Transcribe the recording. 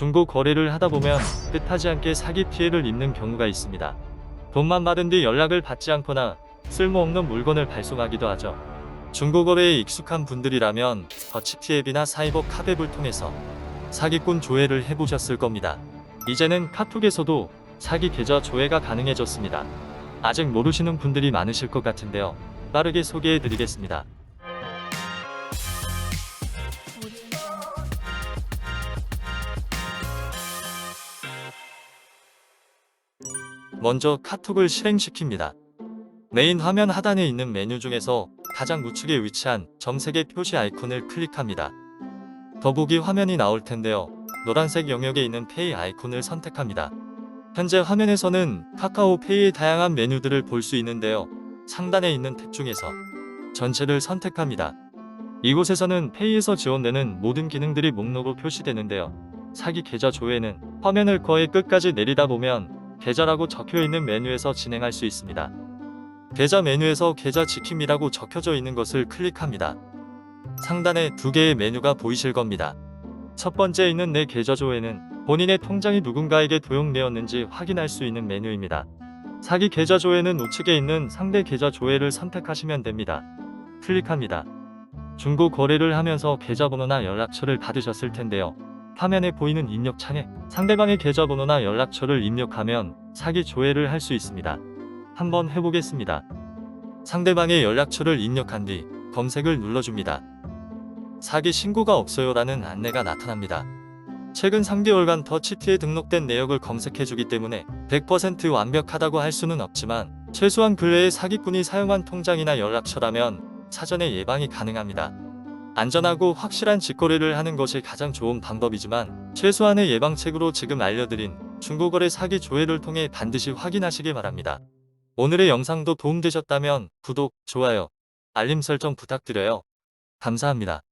중고 거래를 하다 보면 뜻하지 않게 사기 피해를 입는 경우가 있습니다. 돈만 받은 뒤 연락을 받지 않거나 쓸모없는 물건을 발송하기도 하죠. 중고 거래에 익숙한 분들이라면 더치티 앱이나 사이버 카베를 통해서 사기꾼 조회를 해보셨을 겁니다. 이제는 카톡에서도 사기 계좌 조회가 가능해졌습니다. 아직 모르시는 분들이 많으실 것 같은데요. 빠르게 소개해 드리겠습니다. 먼저 카톡을 실행시킵니다. 메인 화면 하단에 있는 메뉴 중에서 가장 우측에 위치한 점색의 표시 아이콘을 클릭합니다. 더보기 화면이 나올 텐데요. 노란색 영역에 있는 페이 아이콘을 선택합니다. 현재 화면에서는 카카오 페이의 다양한 메뉴들을 볼 수 있는데요. 상단에 있는 탭 중에서 전체를 선택합니다. 이곳에서는 페이에서 지원되는 모든 기능들이 목록으로 표시되는데요. 사기 계좌 조회는 화면을 거의 끝까지 내리다 보면 계좌라고 적혀 있는 메뉴에서 진행할 수 있습니다. 계좌 메뉴에서 계좌 지킴이라고 적혀져 있는 것을 클릭합니다. 상단에 두 개의 메뉴가 보이실 겁니다. 첫 번째 있는 내 계좌 조회는 본인의 통장이 누군가에게 도용되었는지 확인할 수 있는 메뉴입니다. 사기 계좌 조회는 우측에 있는 상대 계좌 조회를 선택하시면 됩니다. 클릭합니다. 중고 거래를 하면서 계좌번호나 연락처를 받으셨을 텐데요. 화면에 보이는 입력 창에 상대방의 계좌번호나 연락처를 입력하면 사기 조회를 할 수 있습니다. 한번 해보겠습니다. 상대방의 연락처를 입력한 뒤 검색을 눌러줍니다. 사기 신고가 없어요 라는 안내가 나타납니다. 최근 3개월간 더치티에 등록된 내역을 검색해주기 때문에 100% 완벽하다고 할 수는 없지만 최소한 근래에 사기꾼이 사용한 통장이나 연락처라면 사전에 예방이 가능합니다. 안전하고 확실한 직거래를 하는 것이 가장 좋은 방법이지만 최소한의 예방책으로 지금 알려드린 중고거래 사기 조회를 통해 반드시 확인하시기 바랍니다. 오늘의 영상도 도움되셨다면 구독, 좋아요, 알림 설정 부탁드려요. 감사합니다.